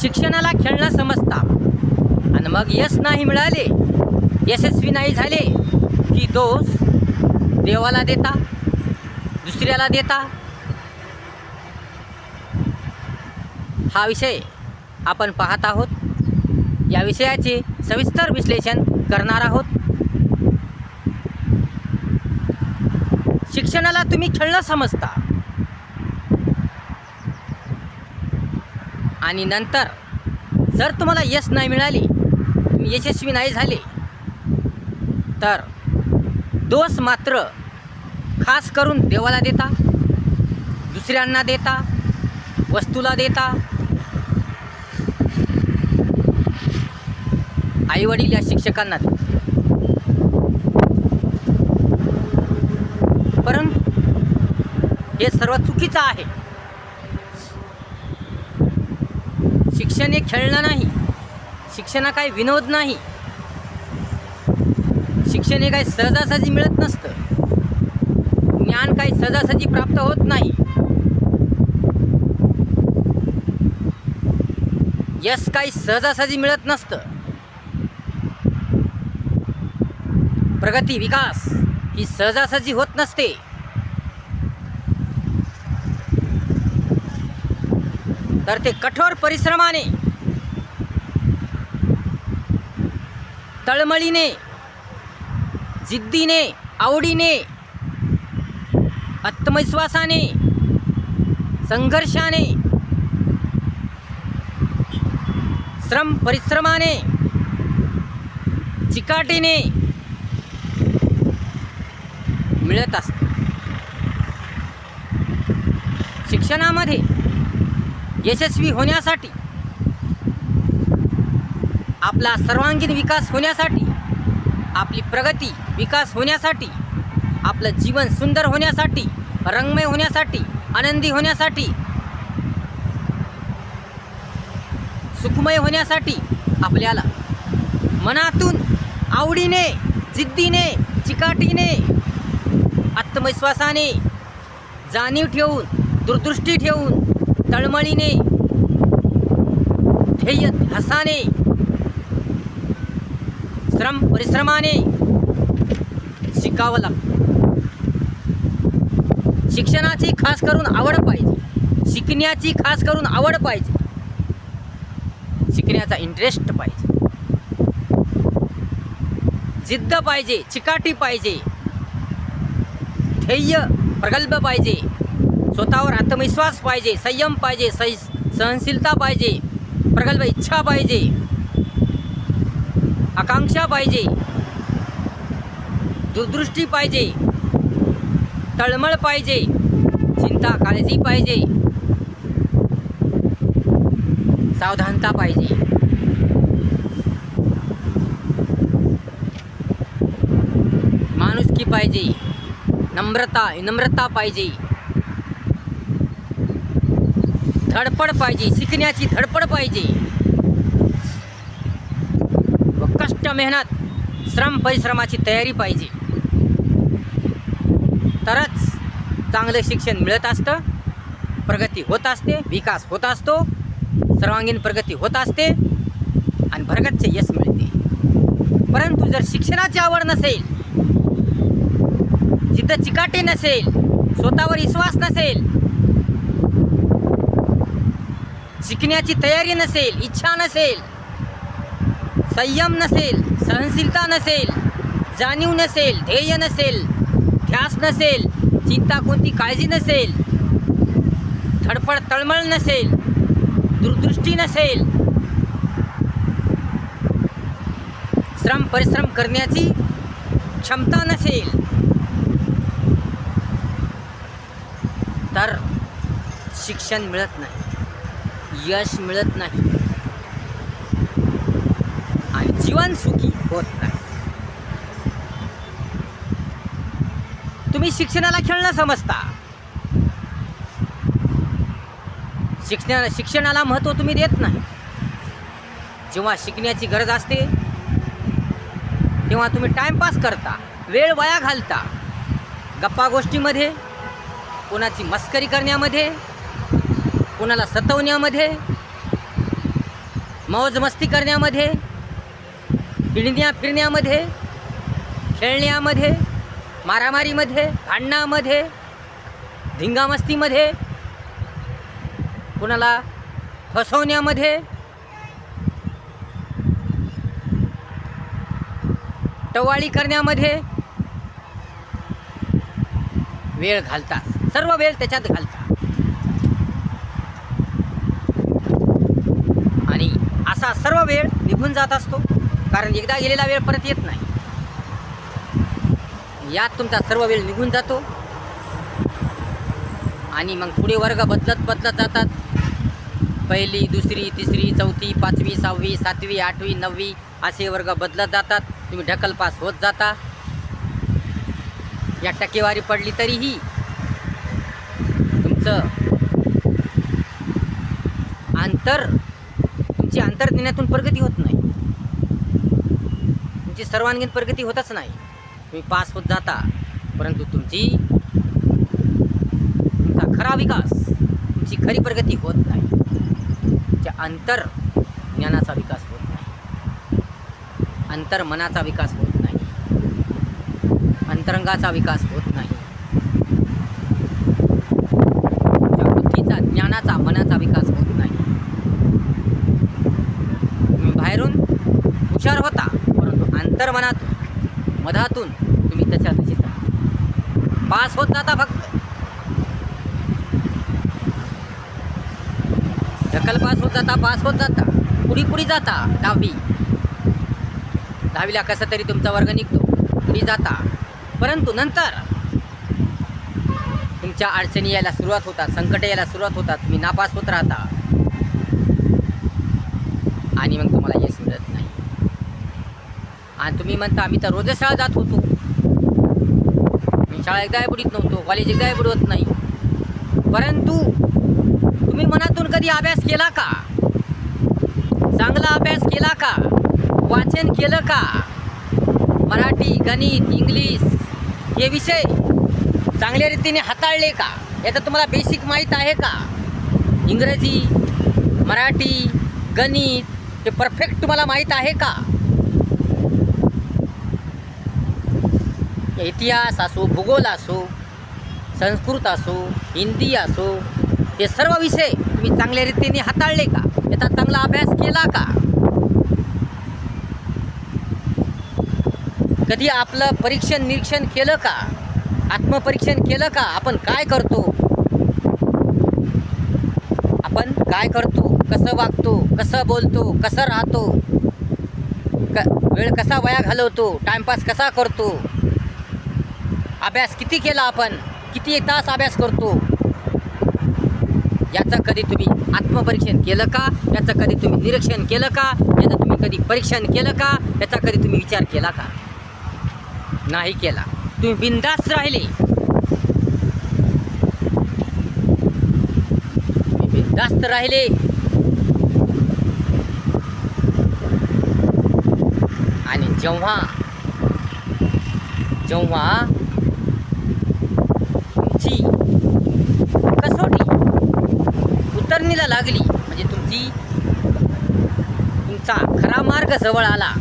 शिक्षणाला खेळणं समजता. आणि मग यश नाही मिळाले यशस्वी नाही झाले की दोष देवाला देता दुसऱ्याला देता? हा विषय आपण पाहत आहोत. या विषयाचे सविस्तर विश्लेषण करणार आहोत. शिक्षणाला तुम्ही खेळणं समजता. आणि नंतर जर तुम्हाला यश नाही मिळाली तुम्ही यशस्वी नाही झाले तर दोष मात्र खास करून देवाला देता दुसऱ्यांना देता वस्तूला देता. आईवडील या शिक्षकांना देता. परंतु हे सर्व चुकीचं आहे. शिक्षण हे खेळणं नाही. शिक्षण हा काही विनोद नाही. शिक्षण हे काही सहजासहजी मिळत नसतं. ज्ञान काही सहजासहजी प्राप्त होत नाही. यश काही सहजासहजी मिळत नसतं. प्रगती विकास ही सहजासहजी होत नसते. तर ते कठोर परिश्रमाने तळमळीने जिद्दीने आवडीने आत्मविश्वासाने संघर्षाने श्रम परिश्रमाने चिकाटीने मिळत असते. शिक्षणामध्ये यशस्वी होण्यासाठी आपला सर्वांगीण विकास होण्यासाठी आपली प्रगती विकास होण्यासाठी आपलं जीवन सुंदर होण्यासाठी रंगमय होण्यासाठी आनंदी होण्यासाठी सुखमय होण्यासाठी आपल्याला मनातून आवडीने जिद्दीने चिकाटीने आत्मविश्वासाने जाणीव ठेवून दूरदृष्टी ठेवून तळमळीने ध्येय ध्यासाने श्रम परिश्रमाने शिकावं लागतं शिक्षणाची खास करून आवड पाहिजे शिकण्याची खास करून आवड पाहिजे शिकण्याचा इंटरेस्ट पाहिजे जिद्द पाहिजे चिकाटी पाहिजे ध्येय प्रगल्भ पाहिजे स्वतःवर आत्मविश्वास पाहिजे संयम पाहिजे सहि सहनशीलता पाहिजे प्रगल्भ इच्छा पाहिजे आकांक्षा पाहिजे दूरदृष्टी पाहिजे तळमळ पाहिजे चिंता काळजी पाहिजे सावधानता पाहिजे. माणुसकी पाहिजे नम्रता विनम्रता पाहिजे. धडपड पाहिजे शिकण्याची धडपड पाहिजे. व कष्ट मेहनत श्रम परिश्रमाची तयारी पाहिजे. तरच चांगलं शिक्षण मिळत असतं प्रगती होत असते विकास होत असतो सर्वांगीण प्रगती होत असते आणि भरगतचे यश मिळते. परंतु जर शिक्षणाची आवड नसेल जिद्द चिकाटी नसेल स्वतःवर विश्वास नसेल शिकण्याची तयारी नसेल इच्छा नसेल संयम नसेल सहनशीलता नसेल जाणीव नसेल ध्येय नसेल ध्यास नसेल चिंता कोणती काळजी नसेल धडपड तळमळ नसेल दूरदृष्टी नसेल श्रम परिश्रम करण्याची क्षमता नसेल. तर शिक्षण मिळत नाही. यश मिळत नाही. आणि जीवन सुखी होत नाही. तुम्ही शिक्षणाला खेळणं समजता. शिक्षण शिक्षणाला महत्त्व तुम्ही देत नाही. जेव्हा शिकण्याची गरज असते तेव्हा तुम्ही टाईमपास करता वेळ वाया घालता. गप्पा गोष्टीमध्ये कोणाची मस्करी करण्यामध्ये कोणाला सतवण्यामध्ये मौज मस्ती करण्यामध्ये पिळण्या फिरण्यामध्ये खेळण्यामध्ये मारामारीमध्ये भांडणामध्ये धिंगामस्तीमध्ये कुणाला फसवण्यामध्ये टवाळी करण्यामध्ये वेळ घालतात. सर्व वेळ त्याच्यात घालतात आणि असा सर्व वेळ निघून जात असतो. कारण एकदा गेलेला वेळ परत येत नाही. यात तुमचा सर्व वेळ निघून जातो. आणि मग पुढे वर्ग बदलत बदलत जातात. पहिली दुसरी तिसरी चौथी पाचवी सहावी सातवी आठवी नववी असे वर्ग बदलत जातात. तुम्ही ढकलपास होत जाता. या टक्केवारी पडली तरीही तुमचं अंतर तुमची अंतर्ज्ञानातून प्रगती होत नाही. तुमची सर्वांगीण प्रगती होतच नाही. तुम्ही पास होत जाता परंतु तुमची तुमचा खरा विकास तुमची खरी प्रगती होत नाही. तुमच्या अंतर ज्ञानाचा विकास होत नाही. अंतर मनाचा विकास होत नाही. अंतरंगाचा विकास होत नाही तुमच्या बुद्धीचा ज्ञानाचा मनाचा विकास होत नाही तुम्ही बाहेरून हुशार होता परंतु अंतर्मनात मधातून तुम्ही त्याच्या तशीच पास होत जाता फक्त. ढकल पास होत जाता पास होत जाता. पुढी पुढी जाता दहावी दहावीला कसं तरी तुमचा वर्ग निघतो पुढे जाता. परंतु नंतर तुमच्या अडचणी यायला सुरुवात होतात संकट यायला सुरुवात होतात तुम्ही नापास होत राहता. आणि मग तुम्हाला यश मिळत आणि तुम्ही म्हणता आम्ही तर रोजच शाळा जात होतो. मी शाळा एकदाही बुडीत नव्हतो कॉलेज एकदाही बुडवत नाही. परंतु तुम्ही मनातून कधी अभ्यास केला का? चांगला अभ्यास केला का? वाचन केलं का? मराठी गणित इंग्लिश हे विषय चांगल्या रीतीने हाताळले का? याचं तुम्हाला बेसिक माहीत आहे का? इंग्रजी मराठी गणित हे परफेक्ट तुम्हाला माहीत आहे का? इतिहास असो भूगोल असो संस्कृत असो हिंदी असो हे सर्व विषय तुम्ही चांगल्या रीतीने हाताळले का? याचा चांगला अभ्यास केला का? कधी आपलं परीक्षण निरीक्षण केलं का? आत्मपरीक्षण केलं का? आपण काय करतो? आपण काय करतो? कसं वागतो? कसं बोलतो? कसं राहतो? क वेळ कसा वया घालवतो? टाइमपास कसा करतो? अभ्यास किती केला आपण? किती तास अभ्यास करतो? याचं कधी तुम्ही आत्मपरीक्षण केलं का? याचं कधी तुम्ही निरीक्षण केलं का? याचं तुम्ही कधी परीक्षण केलं का? याचा कधी तुम्ही विचार केला का? नाही केला. तुम्ही बिंदास राहिले. तुम्ही बिंदास्त राहिले. आणि जेव्हा जेव्हा लागली. म्हणजे तुमची तुमचा खरा मार्ग जवळ आला.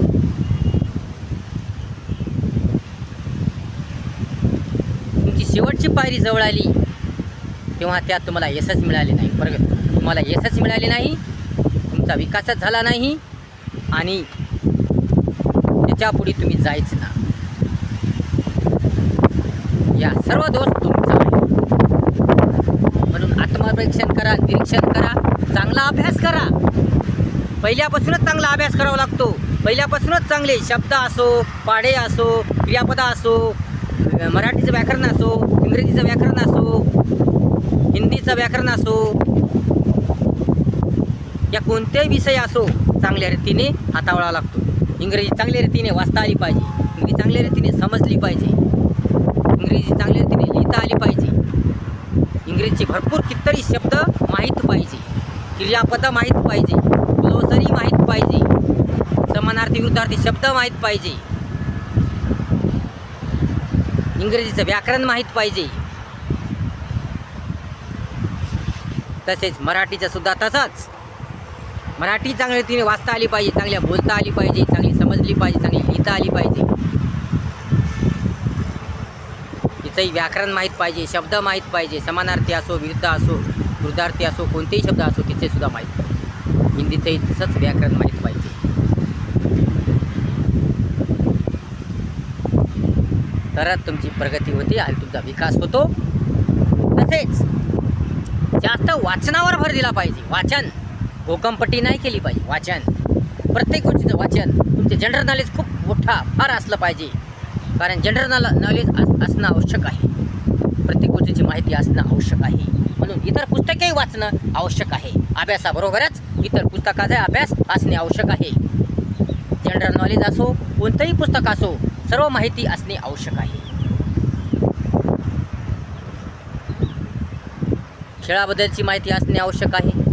तुमची शेवटची पायरी जवळ आली. तेव्हा त्यात तुम्हाला यशच मिळाले नाही. बरं तुम्हाला यशच मिळाले नाही. तुमचा विकासच झाला नाही. आणि त्याच्यापुढे तुम्ही जायच ना. या सर्व दोष तुमचा करा निरीक्षण करा चांगला अभ्यास करा. पहिल्यापासूनच चांगला अभ्यास करावा लागतो. पहिल्यापासूनच चांगले शब्द असो पाढे असो क्रियापदा असो मराठीचं व्याकरण असो इंग्रजीचं व्याकरण असो हिंदीचं व्याकरण असो या कोणत्याही विषय असो चांगल्या रीतीने हाताळावा लागतो. इंग्रजी चांगल्या रीतीने वाचता आली पाहिजे. इंग्रजी चांगल्या रीतीने समजली पाहिजे. इंग्रजी चांगल्या रीतीने लिहिता आली पाहिजे. इंग्रजीचे भरपूर कितीतरी शब्द माहीत पाहिजे. क्रियापदं माहीत पाहिजे. ग्लोसरी माहीत पाहिजे. समानार्थी विरुद्धार्थी शब्द माहीत पाहिजे. इंग्रजीचं व्याकरण माहीत पाहिजे. तसेच मराठीचं सुद्धा तसंच. मराठी चांगल्या रीतीने वाचता आली पाहिजे चांगल्या बोलता आली पाहिजे चांगली समजली पाहिजे चांगली लिहिता आली पाहिजे. तिचंही व्याकरण माहीत पाहिजे शब्द माहीत पाहिजे समानार्थी असो विरुद्ध असो वृद्धार्थी असो कोणतेही शब्द असो तिचे सुद्धा माहीत पाहिजे. हिंदीचंही तसंच व्याकरण माहीत पाहिजे. तरच तुमची प्रगती होते आणि तुमचा विकास होतो. तसेच जास्त वाचनावर भर दिला पाहिजे. वाचन भूकंपटी नाही केली पाहिजे. वाचन. प्रत्येक गोष्टीचं वाचन. तुमचे जनरल नॉलेज खूप मोठा फार असलं पाहिजे. कारण जनरल नॉल नॉलेज अस- असणं आवश्यक आहे. प्रत्येक गोष्टीची माहिती असणं आवश्यक आहे. म्हणून इतर पुस्तकेही वाचणं आवश्यक आहे. अभ्यासाबरोबरच इतर पुस्तकाचा अभ्यास असणे आवश्यक आहे. जनरल नॉलेज असो कोणतंही पुस्तक असो सर्व माहिती असणे आवश्यक आहे. खेळाबद्दलची माहिती असणे आवश्यक आहे.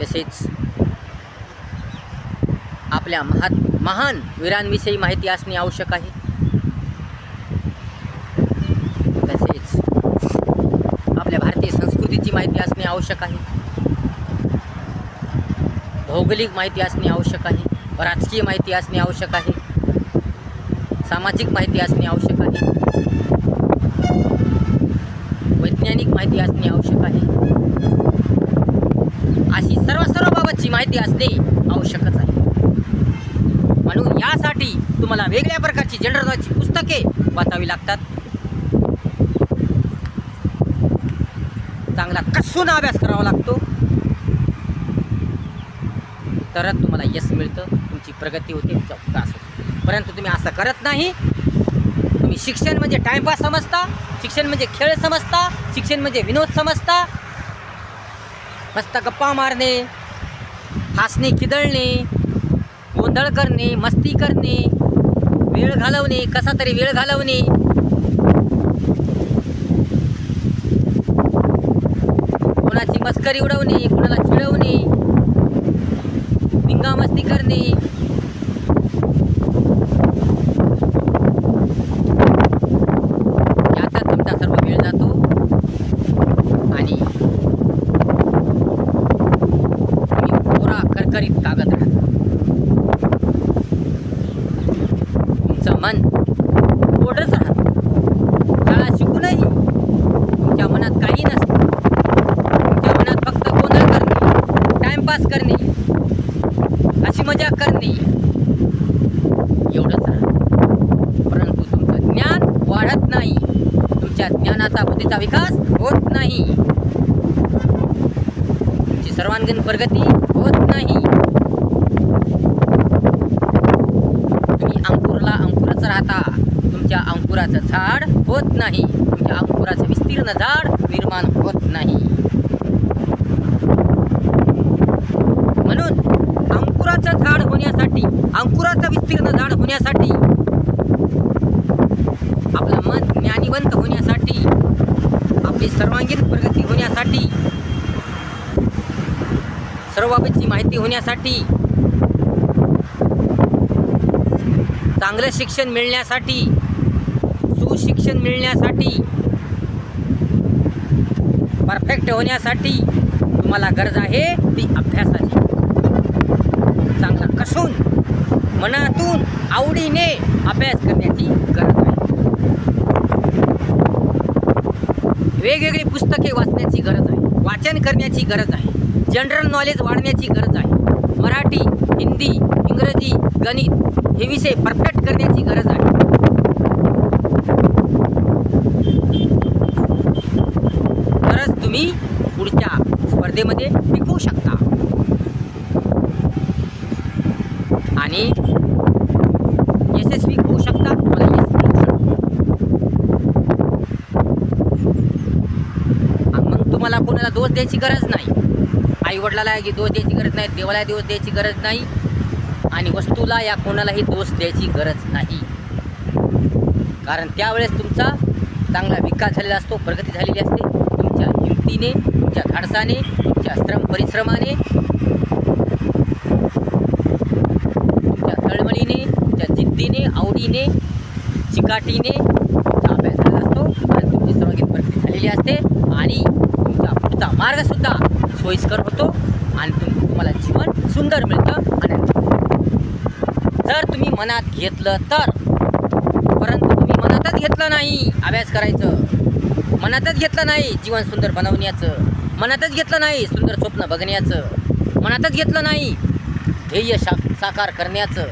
तसेच आपल्या महात महान वीरांविषयी माहिती असणे आवश्यक आहे. तसेच आपल्या भारतीय संस्कृतीची माहिती असणे आवश्यक आहे. भौगोलिक माहिती असणे आवश्यक आहे. राजकीय माहिती असणे आवश्यक आहे. सामाजिक माहिती असणे आवश्यक आहे. वैज्ञानिक माहिती असणे आवश्यक आहे. अशी सर्व सर्व बाबतची माहिती असणे आवश्यकच आहे. म्हणून यासाठी तुम्हाला वेगळ्या प्रकारची जनरलची पुस्तके वाचावी लागतात. चांगला कसून अभ्यास करावा लागतो. तरच तुम्हाला यश मिळतं तुमची प्रगती होते तुमचा विकास होतो. परंतु तुम्ही असं करत नाही. तुम्ही शिक्षण म्हणजे टाइमपास समजता शिक्षण म्हणजे खेळ समजता शिक्षण म्हणजे विनोद समजता. मस्त गप्पा मारणे हसणे खिदळणे गोंधळ करणे मस्ती करणे वेळ घालवणे कसा तरी वेळ घालवणे. कोणाची मस्करी उडवणे कोणाला चिडवणे धिंगामस्ती करणे यातच तुमचा सर्व वेळ जातो आणि तुम्ही कोरा करकरीत कागद राहता तुमचं मन कोरडच राहतं शाळा शिकूनही तुमच्या मनात काही नसतं तुमच्या मनात फक्त गोंधळ करणे टाइमपास करणे अशी मजा करणे एवढंच राहतं परंतु तुमचं ज्ञान वाढत नाही तुमच्या ज्ञानाचा विकास होत नाही. तुमची सर्वांगीण प्रगती होत नाही. तुम्ही अंकुरला अंकुरच राहता. तुमच्या अंकुराचं झाड होत नाही. तुमच्या अंकुराचं विस्तीर्ण झाड निर्माण होत नाही. म्हणून अंकुराचं झाड होण्यासाठी अंकुराचं विस्तीर्ण झाड होण्यासाठी आपलं मन ज्ञानीवंत होण्यासाठी आपली सर्वांगीण प्रगती होण्यासाठी सर्वबाबतची माहिती होण्यासाठी चांगलं शिक्षण मिळण्यासाठी सुशिक्षण मिळण्यासाठी परफेक्ट होण्यासाठी तुम्हाला गरज आहे ती अभ्यासाची. चांगला कसून मनातून आवडीने अभ्यास करण्याची गरज आहे वेगवेगळी पुस्तके वाचण्याची गरज आहे. वाचन करण्याची गरज आहे. जनरल नॉलेज वाढण्याची गरज आहे. मराठी हिंदी इंग्रजी गणित हे विषय परफेक्ट करण्याची गरज आहे. तरच तुम्ही पुढच्या स्पर्धेमध्ये टिकू शकता. आणि यशस्वी होऊ शकता तुम्हाला यश मिळू शकतं. आणि मग तुम्हाला कोणाला दोष द्यायची गरज नाही. आई वडिलाला दोष द्यायची गरज नाही देवाला दोष द्यायची गरज नाही आणि वस्तूला या कोणालाही दोष द्यायची गरज नाही. कारण त्यावेळेस तुमचा चांगला विकास झालेला असतो प्रगती झालेली असते. तुमच्या हिमतीने तुमच्या धाडसाने तुमच्या श्रम परिश्रमाने तुमच्या तळमळीने तुमच्या जिद्दीने आवडीने चिकाटीने अभ्यास झालेला असतो आणि तुमची सर्वांगीण प्रगती झालेली असते. आणि मार्गसुद्धा सोयीस्कर होतो आणि तुम तुम्हाला जीवन सुंदर मिळतं आनंद जर तुम्ही मनात घेतलं तर परंतु तुम्ही मनातच घेतलं नाही अभ्यास करायचं. मनातच घेतलं नाही जीवन सुंदर बनवण्याचं. मनातच घेतलं नाही सुंदर स्वप्न बघण्याचं. मनातच घेतलं नाही ध्येय शा साकार करण्याचं.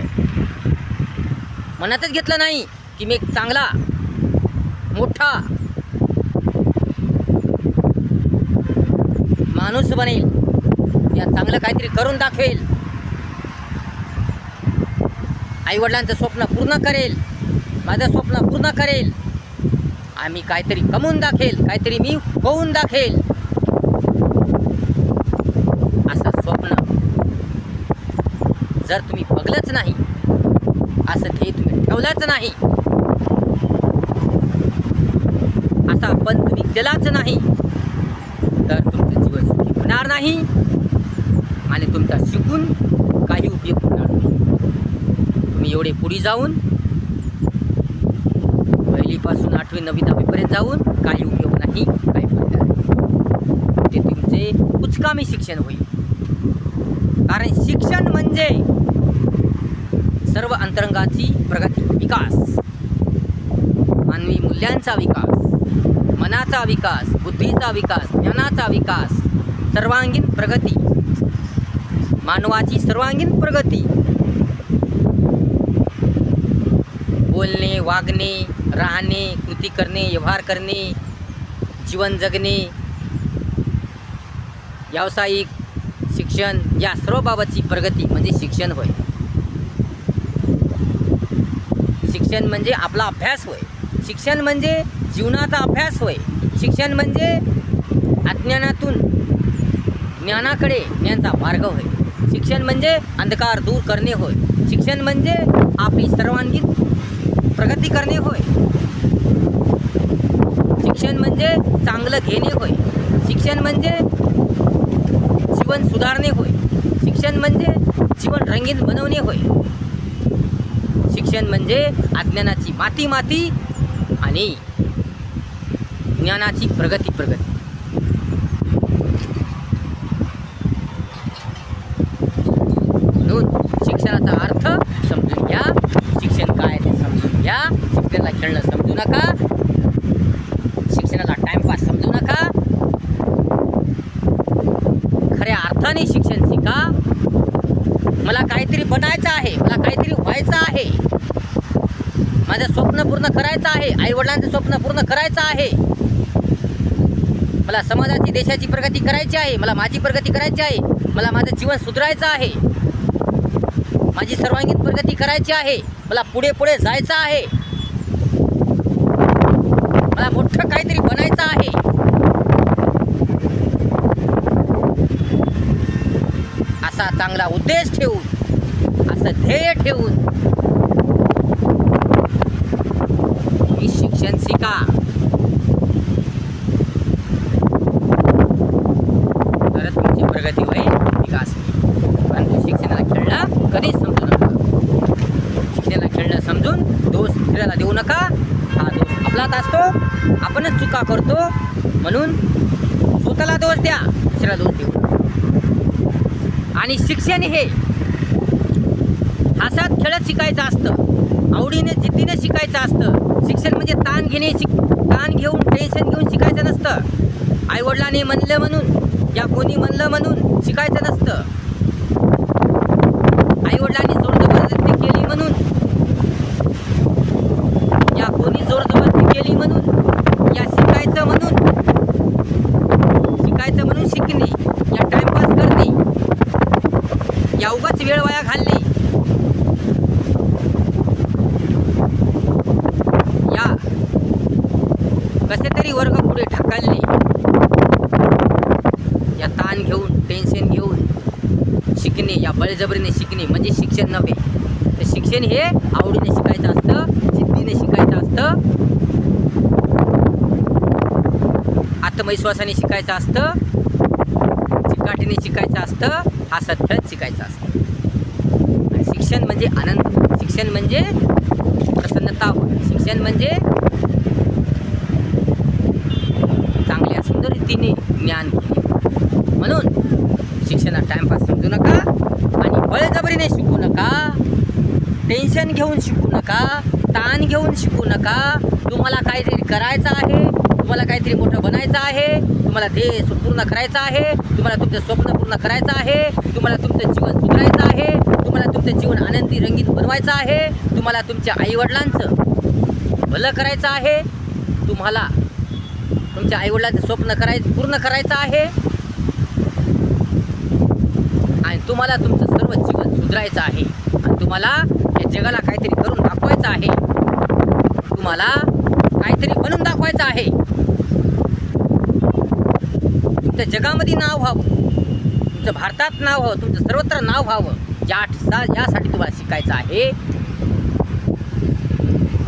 मनातच घेतलं नाही की मी एक चांगला मोठा माणूस बनेल. या चांगलं काहीतरी करून दाखवेल. आईवडिलांचं स्वप्न पूर्ण करेल. माझं स्वप्न पूर्ण करेल. आम्ही काहीतरी कमवून दाखेल काहीतरी मी होऊन दाखेल. असं स्वप्न. जर तुम्ही बघलंच नाही असं ध्येय तुम्ही ठेवलंच नाही. असा पण तुम्ही केलाच नाही तर तुमचं जीवन सुखी होणार नाही. आणि तुमचा शिकून काही उपयोग होणार नाही. तुम्ही एवढे पुढे जाऊन पहिलीपासून आठवी नववी दहावीपर्यंत जाऊन काही उपयोग नाही काही फायदा नाही. ते तुमचे उचकामी शिक्षण होईल. कारण शिक्षण म्हणजे सर्व अंतरंगाची प्रगती विकास. मानवी मूल्यांचा विकास मनाचा विकास बुद्धीचा विकास ज्ञानाचा विकास सर्वांगीण प्रगती. मानवाची सर्वांगीण प्रगती. बोलणे वागणे राहणे कृती करणे व्यवहार करणे जीवन जगणे व्यावसायिक शिक्षण या सर्व बाबतची प्रगती म्हणजे शिक्षण होय. शिक्षण म्हणजे आपला अभ्यास होय. शिक्षण म्हणजे जीवनाचा अभ्यास होय. शिक्षण म्हणजे अज्ञानातून ज्ञानाकडे ज्ञानचा मार्ग होय. शिक्षण म्हणजे अंधकार दूर करणे होय. शिक्षण म्हणजे आपली सर्वांगीण प्रगती करणे होय. शिक्षण म्हणजे चांगलं घेणे होय. शिक्षण म्हणजे जीवन सुधारणे होय. शिक्षण म्हणजे जीवन रंगीत बनवणे होय. शिक्षण म्हणजे अज्ञानाची माती माती आणि ज्ञानाची प्रगती प्रगती म्हणून शिक्षणाचा अर्थ समजून घ्या शिक्षण काय ते समजून घ्या शिक्षणाला खेळणं समजू नका. शिक्षणाला टाइमपास समजू नका. खऱ्या अर्थाने शिक्षण शिका. मला काहीतरी बनायचं आहे. मला काहीतरी व्हायचं आहे. माझं स्वप्न पूर्ण करायचं आहे. आईवडिलांचं स्वप्न पूर्ण करायचं आहे. मला समाजाची देशाची प्रगती करायची आहे. मला माझी प्रगती करायची आहे. मला माझं जीवन सुधारायचं आहे. माझी सर्वांगीण प्रगती करायची आहे. मला पुढे पुढे जायचं आहे. मला मोठं काहीतरी बनायचं आहे. असा चांगला उद्देश ठेवून असं ध्येय ठेवून. मी शिक्षण शिका. तरच तुमची प्रगती होईल विकास होईल. परंतु शिक्षणाला खेळणं कधीच समजू नका शिक्षणाला खेळणं समजून दोष दुसऱ्याला देऊ नका. हा दोष आपलाच असतो. आपणच चुका करतो म्हणून स्वतःला दोष द्या दुसऱ्याला दोष देऊ आणि शिक्षण हे हसात खेळत शिकायचं असतं आवडीने जिद्दीने शिकायचं असतं. शिक्षण म्हणजे ताण घेणे शिक ताण घेऊन टेन्शन घेऊन शिकायचं नसतं. आईवडिलांनी म्हणलं म्हणून या कोणी म्हणलं म्हणून शिकायचं नसतं. आईवडिलांनी जोरजबरदस्ती केली म्हणून या कोणी जोरजबरदस्ती केली म्हणून या शिकायचं म्हणून शिकायचं म्हणून शिकणे या टाइमपास करणे या उगाच वेळ वाया घालणे या कसे तरी वर्ग पुढे ढकलणे या ताण घेऊन टेन्शन घेऊन शिकणे या बळजबरीने शिकणे म्हणजे शिक्षण नव्हे. तर शिक्षण हे आवडीने शिकायचं असतं जिद्दीने शिकायचं असतं. आत्मविश्वासाने शिकायचं असतं. चिकाटीने शिकायचं असतं. हा सत्यात शिकायचं असतं. आणि शिक्षण म्हणजे आनंद. शिक्षण म्हणजे प्रसन्नता. होय शिक्षण म्हणजे चांगल्या सुंदर रीतीने ज्ञान घेणे. म्हणून शिक्षणात टाइमपास समजू नका. बळजबरीने शिकू नका. टेन्शन घेऊन शिकू नका. ताण घेऊन शिकू नका. तुम्हाला काहीतरी करायचं आहे. तुम्हाला काहीतरी मोठं बनायचं आहे. तुम्हाला ध्येय पूर्ण करायचं आहे. तुम्हाला तुमचं स्वप्न पूर्ण करायचं आहे. तुम्हाला तुमचं जीवन सुधारायचं आहे. तुम्हाला तुमचं जीवन आनंदी रंगीत बनवायचं आहे. तुम्हाला तुमच्या आईवडिलांचं भलं करायचं आहे. तुम्हाला तुमच्या आईवडिलांचं स्वप्न करायचं पूर्ण करायचं आहे. आणि तुम्हाला तुमचं सर्व जीवन सुधारायचं आहे. आणि तुम्हाला या जगाला काहीतरी करून दाखवायचं आहे. तुम्हाला काहीतरी बनून दाखवायचं आहे. तुमच्या जगामध्ये नाव व्हावं. तुमचं भारतात नाव व्हावं. तुमचं सर्वत्र नाव व्हावं. या यासाठी तुम्हाला शिकायचं आहे.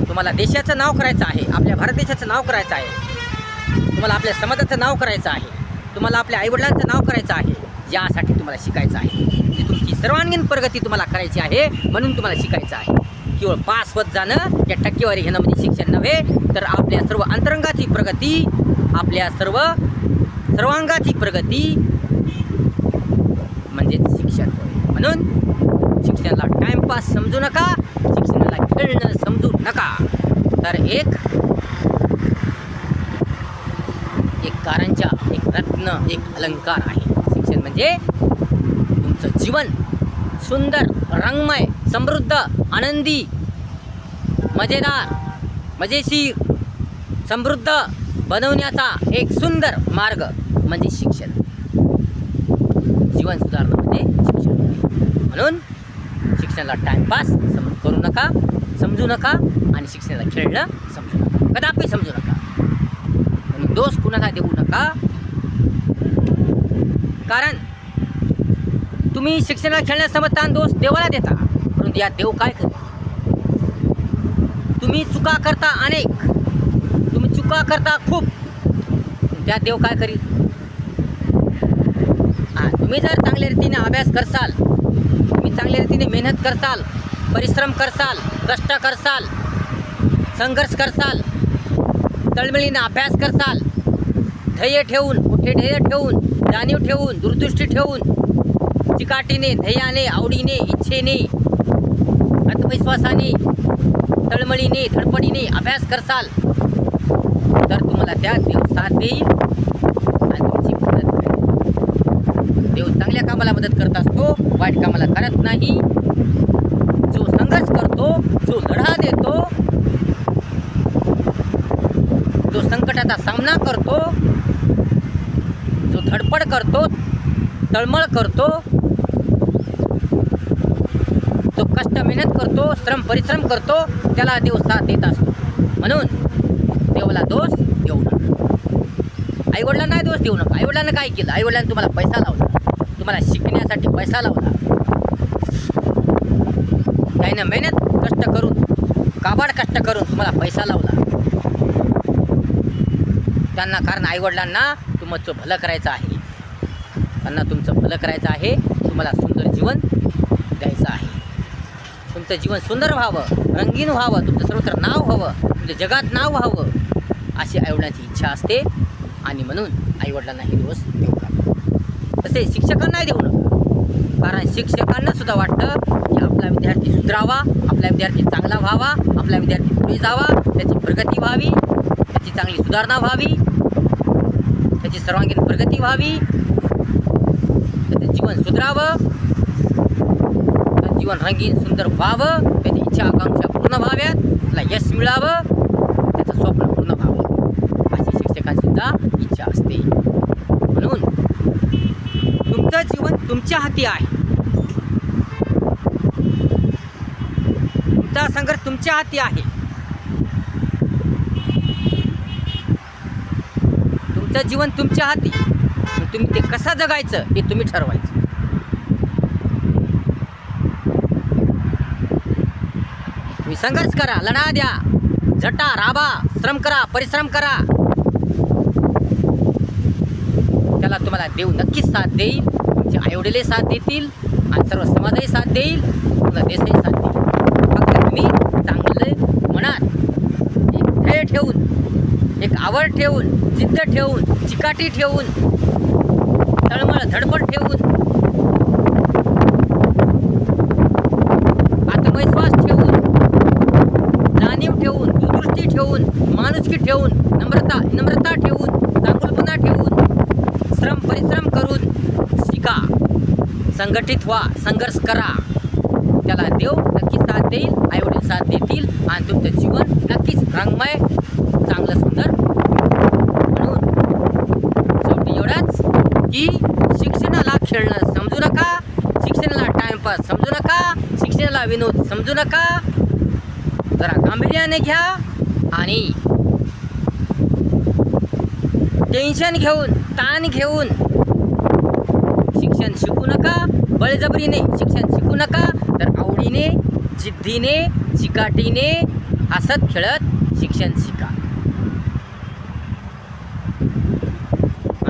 तुम्हाला देशाचं नाव करायचं आहे. आपल्या भारत देशाचं नाव करायचं आहे. तुम्हाला आपल्या समाजाचं नाव करायचं आहे. तुम्हाला आपल्या आईवडिलांचं नाव करायचं आहे. ज्यासाठी तुम्हाला शिकायचं आहे. म्हणजे तुमची सर्वांगीण प्रगती तुम्हाला करायची आहे म्हणून तुम्हाला शिकायचं आहे. केवळ पास होत जाणं या टक्केवारी घेणं म्हणजे शिक्षण नव्हे तर आपल्या सर्व अंतरंगाची प्रगती आपल्या सर्व सर्वांगाची प्रगती म्हणजे शिक्षण होय. म्हणून शिक्षणाला टाइमपास समजू नका शिक्षणाला खेळणं समजू नका. तर एक एक कारणच्या एक रत्न एक अलंकार आहे. शिक्षण म्हणजे तुमचं जीवन सुंदर रंगमय समृद्ध आनंदी मजेदार मजेशीर समृद्ध बनवण्याचा एक सुंदर मार्ग म्हणजे शिक्षण. जीवन सुधारणं म्हणजे शिक्षण. म्हणून शिक्षणाला टाइमपास सम करू नका समजू नका आणि शिक्षणाला खेळणं समजू नका. कदापि समजू नका. म्हणून दोष कुणाला देऊ नका कारण तुम्ही शिक्षणाला खेळण्यास समजता दोष देवाला देता परंतु या देव काय करेल तुम्ही चुका करता अनेक तुम्ही चुका करता खूप त्या देव काय करील? तुम्ही जर चांगल्या रीतीने अभ्यास करसाल तुम्ही चांगल्या रीतीने मेहनत करसाल परिश्रम करसाल कष्ट करसाल संघर्ष करसाल तळमळीने अभ्यास करसाल ध्येय ठेवून मोठे ध्येय ठेवून जाणीव ठेवून दूरदृष्टी ठेवून चिकाटीने ध्येयाने आवडीने इच्छेने आत्मविश्वासाने तळमळीने धडपडीने अभ्यास करसाल तर तुम्हाला त्या देव साथ देईल. आणि तुमची मदत करेल. देव चांगल्या कामाला मदत करत असतो वाईट कामाला करत नाही. जो संघर्ष करतो जो लढा देतो जो संकटाचा सामना करतो धडपड करतो तळमळ करतो. तो कष्ट मेहनत करतो श्रम परिश्रम करतो त्याला देव साथ देत असतो. म्हणून देवाला दोष देऊ नका. आईवडिलांना दोष देऊ नका. आईवडिलांना काय केलं? आईवडिलांनी तुम्हाला पैसा लावला. तुम्हाला शिकण्यासाठी पैसा लावला. त्याने मेहनत कष्ट करून काबाड कष्ट करून तुम्हाला पैसा लावला. त्यांना कारण आईवडिलांना तुमचं भलं करायचं आहे. त्यांना तुमचं भलं करायचं आहे. तुम्हाला सुंदर जीवन द्यायचं आहे. तुमचं जीवन सुंदर व्हावं रंगीन व्हावं तुमचं सर्वत्र नाव व्हावं तुमच्या जगात नाव व्हावं अशी आईवडिलांची इच्छा असते. आणि म्हणून आईवडिलांना हे दिवस देऊ नका तसे शिक्षकांनाही देऊ नका. कारण शिक्षकांना सुद्धा वाटतं की आपला विद्यार्थी सुधरावा आपला विद्यार्थी चांगला व्हावा आपला विद्यार्थी पुढे जावा त्याची प्रगती व्हावी त्याची चांगली सुधारणा व्हावी. त्याची सर्वांगीण प्रगती व्हावी. त्याचं जीवन सुधरावं. जीवन रंगीन सुंदर व्हावं. त्याची इच्छा आकांक्षा पूर्ण व्हाव्यात. त्याला यश मिळावं. त्याचं स्वप्न पूर्ण व्हावं. अशी शिक्षकांसुद्धा इच्छा असते. म्हणून तुमचं जीवन तुमच्या हाती आहे. तुमचा संघर्ष तुमच्या हाती आहे. तुमचं जीवन तुमच्या हाती. तुम्ही ते कसं जगायचं हे तुम्ही ठरवायचं. तुम्ही संघर्ष करा लढा द्या. झटा राबा श्रम करा परिश्रम करा. त्याला तुम्हाला देव नक्कीच साथ देईल. तुमचे आईवडीलही साथ देतील आणि सर्व समाजही साथ देईल. तुम्हाला देशही साथ देईल. फक्त तुम्ही चांगलं मनात एक ठेवून एक आवड ठेवून जिद्द ठेवून चिकाटी ठेवून तळमळ धडपड ठेवून. आत्मविश्वास ठेवून जाणीव ठेवून दुदृष्टी ठेवून माणुसकी ठेवून नम्रता नम्रता ठेवून चांगुलपणा ठेवून श्रम परिश्रम करून शिका संघटित व्हा संघर्ष करा. त्याला देव नक्कीच साथ देईल आईवडील साथ देतील आणि तुमचं जीवन नक्कीच रंग चांगलं सुंदर म्हणून शेवटी एवढाच की शिक्षणाला खेळणं समजू नका शिक्षणाला समजू नका? शिक्षणाला विनोद. समजू नका? जरा गांभीर्याने घ्या आणि टेन्शन घेऊन ताण घेऊन शिक्षण शिकू नका. बळजबरीने शिक्षण शिकू नका. तर आवडीने जिद्दीने चिकाटीने हसत खेळत शिक्षण शिका.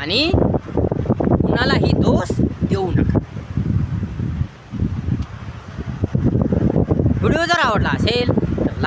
आणि कुणालाही दोष देऊ नका व्हिडिओ जर आवडला असेल तर